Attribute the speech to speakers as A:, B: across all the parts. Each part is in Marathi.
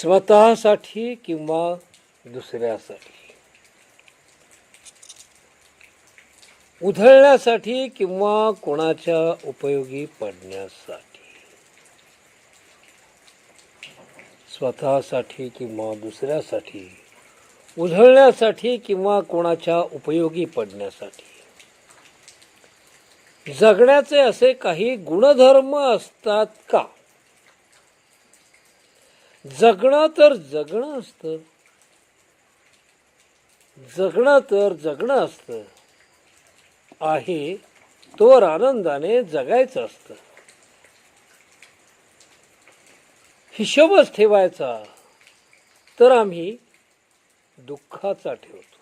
A: स्वतःसाठी किंवा दुसऱ्यासाठी. उधळण्यासाठी किंवा कोणाच्या उपयोगी पडण्यासाठी. स्वतःसाठी किंवा दुसऱ्यासाठी. उधळण्यासाठी किंवा कोणाच्या उपयोगी पडण्यासाठी. जगण्याचे असे काही गुणधर्म असतात का? जगणं तर जगणं असतं. जगणं तर जगणं असतं. आहे तोवर आनंदाने जगायचं असतं. हिशोबच ठेवायचा तर आम्ही दुःखाचा ठेवतो.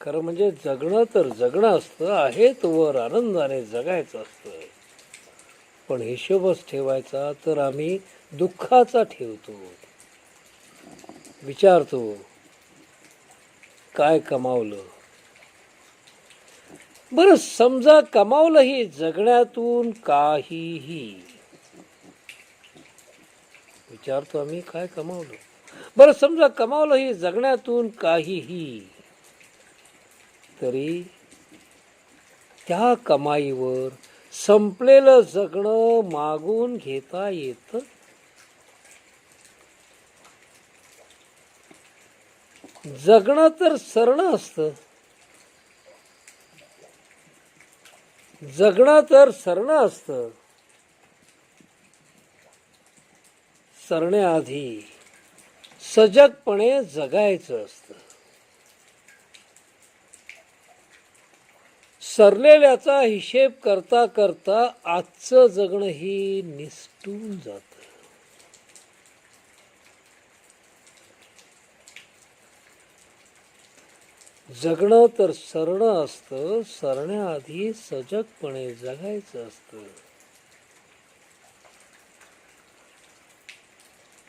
A: खरं म्हणजे जगणं तर जगणं असतं आहे तोवर आनंदाने जगायचं असतं. पण हिशोबच ठेवायचा तर आम्ही दुःखाचा ठेवतो. विचारतो काय कमावलं? बरं समजा कमावलंही जगण्यातून काहीही. विचारतो आम्ही काय कमावलं? बरं समजा कमावलंही जगण्यातून काहीही. तरी त्या कमाईवर संपलेलं जगणं मागून घेता येतं. जगणं तर सरण असतं. जगणं तर सरण असतं. सरण्याआधी सजगपणे जगायचं असतं. सरलेल्याचा हिशेब करता करता आजचं जगणंही निसटून जात. जगणं तर सरणं असतं सरण्याआधी सजगपणे जगायचं असतं.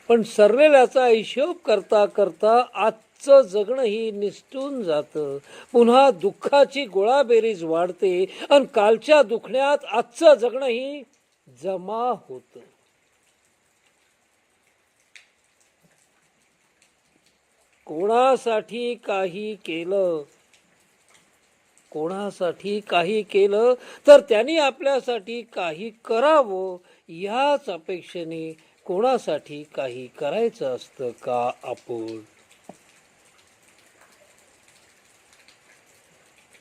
A: पण सरलेल्याचा हिशोब करता करता आज रोजचं जगणं ही निसटून जातं. पुन्हा दुःखाची गोळाबेरीज वाढते आणि कालच्या दुखण्यात आजचं जगणं ही जमा होतं. कोणासाठी काही केलं कोणासाठी काही केलं तर त्यांनी आपल्यासाठी काही करावं याच अपेक्षेने कोणासाठी काही करायचं असतं का आपण?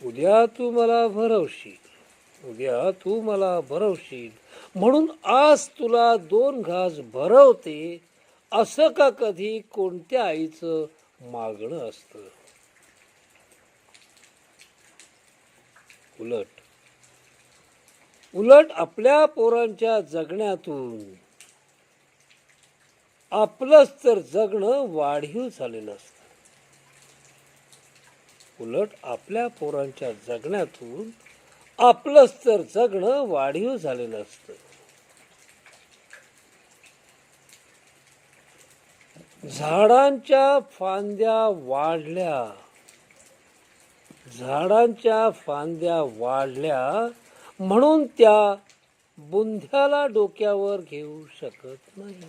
A: उद्या तू मला भरवशील. उद्या तू मला भरवशील. म्हणून आज तुला दोन घास भरवते असं का कधी कोणत्या आईचं मागणं असतं? उलट. उलट आपल्या पोरांच्या जगण्यातून आपलंच तर जगणं वाढीव झालेलं असतं. उलट आपल्या पोरांच्या जगण्यातून आपलंच तर जगणं वाढीव झालेलं असतं. झाडांच्या फांद्या वाढल्या झाडांच्या फांद्या वाढल्या म्हणून त्या बुंध्याला डोक्यावर घेऊ शकत नाही.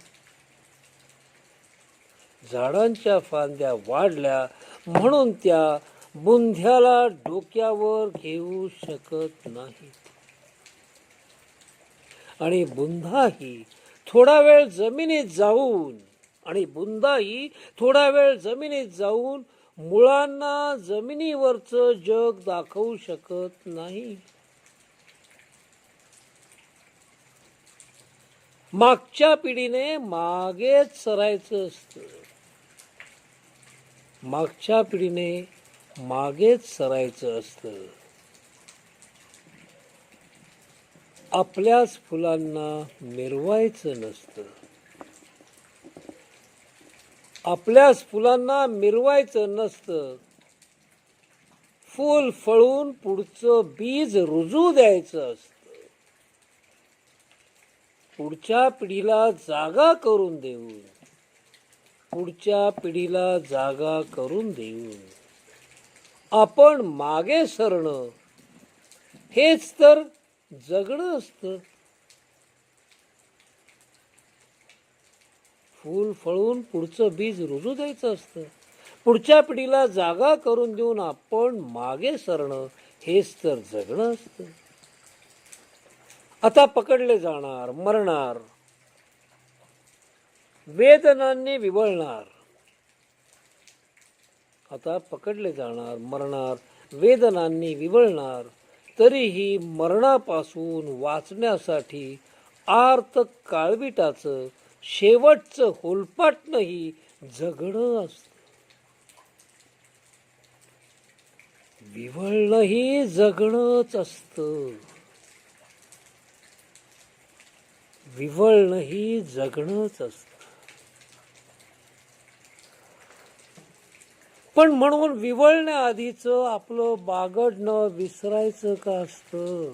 A: झाडांच्या फांद्या वाढल्या म्हणून त्या बुंध्याला डोक्यावर घेऊ शकत नाही. आणि बुंधाही थोडा वेळ जमिनीत जाऊन आणि बुंदाही थोडा वेळ जमिनीत जाऊन मुळांना जमिनीवरचं जग दाखवू शकत नाही. मागच्या पिढीने मागेच सरायचं असतं. मागच्या पिढीने मागेच सरायचं असतं. आपल्याच फुलांना मिरवायचं नसतं. आपल्याच फुलांना मिरवायचं नसतं. फूल फळून पुढचं बीज रुजू द्यायचं असतं. पुढच्या पिढीला जागा करून देऊन पुढच्या पिढीला जागा करून देऊन. आपण मागे सरणं हेच तर जगणं असतं. फूल फळून पुढचं बीज रुजू द्यायचं असतं. पुढच्या पिढीला जागा करून देऊन आपण मागे सरणं हेच तर जगणं असतं. आता पकडले जाणार मरणार. वेदनांनी विवळणार. आता पकडले जाणार मरणार वेदनांनी विवळणार. तरीही मरणापासून वाचण्यासाठी आर्त काळविटाचं शेवटचं होलपाटणंही जगणं असतं. विवळणंही जगणंच असतं. विवळणंही जगणंच असतं. पण म्हणून विवळण्याआधीच आपलं बागडणं विसरायचं का असतं?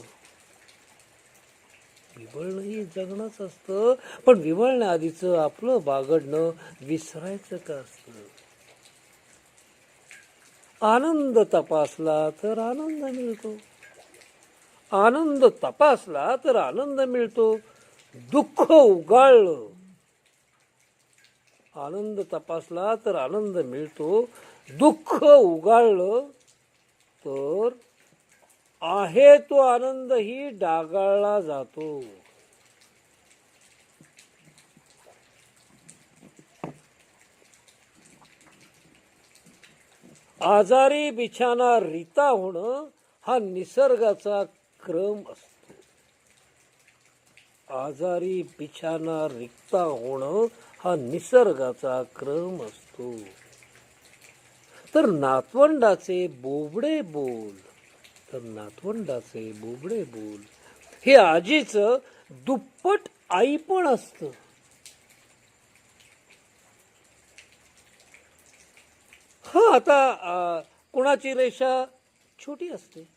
A: विवळणंही जगणंच असतं पण विवळण्याआधीच आपलं बागडणं विसरायचं का असतं? आनंद तपासला तर आनंद मिळतो. आनंद तपासला तर आनंद मिळतो. दुःख उगाळलं. आनंद तपासला तर आनंद मिळतो. दुःख उगाळलं तर आहे तो आनंदही डागाळला जातो. आजारी बिछाना रिता होणं हा निसर्गाचा क्रम असतो. आजारी बिछाना रिक्ता होणं हा निसर्गाचा क्रम असतो. तर नातवंडाचे बोबडे बोल. तर नातवंडाचे बोबडे बोल. हे आजीचं दुप्पट आई पण असत. हा आता कुणाची रेषा छोटी असते?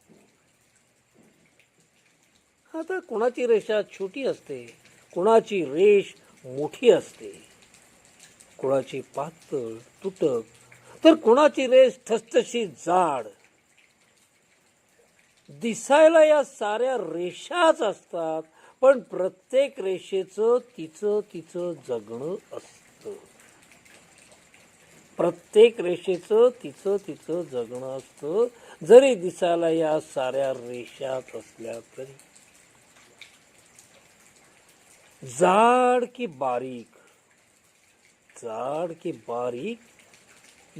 A: आता कुणाची रेषा छोटी असते? कुणाची रेष मोठी असते? कुणाची पातळ तुटक तर कुणाची रेष ठसठशी जाड? दिसायला या साऱ्या रेषाच असतात पण प्रत्येक रेषेचं तिचं तिचं जगणं असतं. प्रत्येक रेषेचं तिचं तिचं जगणं असतं जरी दिसायला या साऱ्या रेषात असल्या तरी. जाड की बारीक जाड की बारीक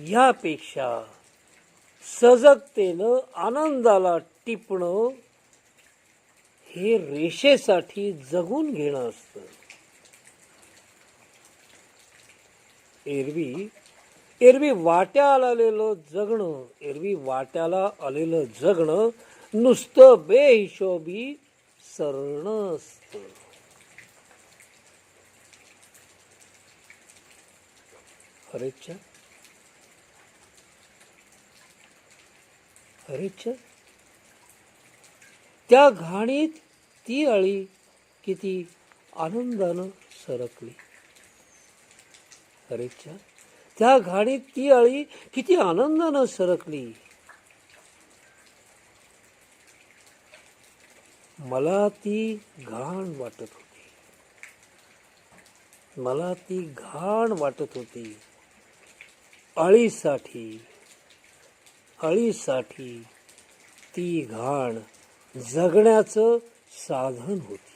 A: यापेक्षा सजगतेनं आनंदाला टिपणं हे रेषेसाठी जगून घेणं असतं. एरवी एरवी वाट्याला आलेलं जगणं एरवी वाट्याला आलेलं जगणं नुसतं बेहिशोबी सरण असत. हरेच्छा अरेच्छा त्या घाणीत ती अळी किती आनंदानं सरकली. अरेच्छा त्या घाणीत ती अळी किती आनंदानं सरकली. मला ती घाण वाटत होती. मला ती घाण वाटत होती. अळीसाठी. अळीसाठी ती घाण जगण्याचं साधन होती.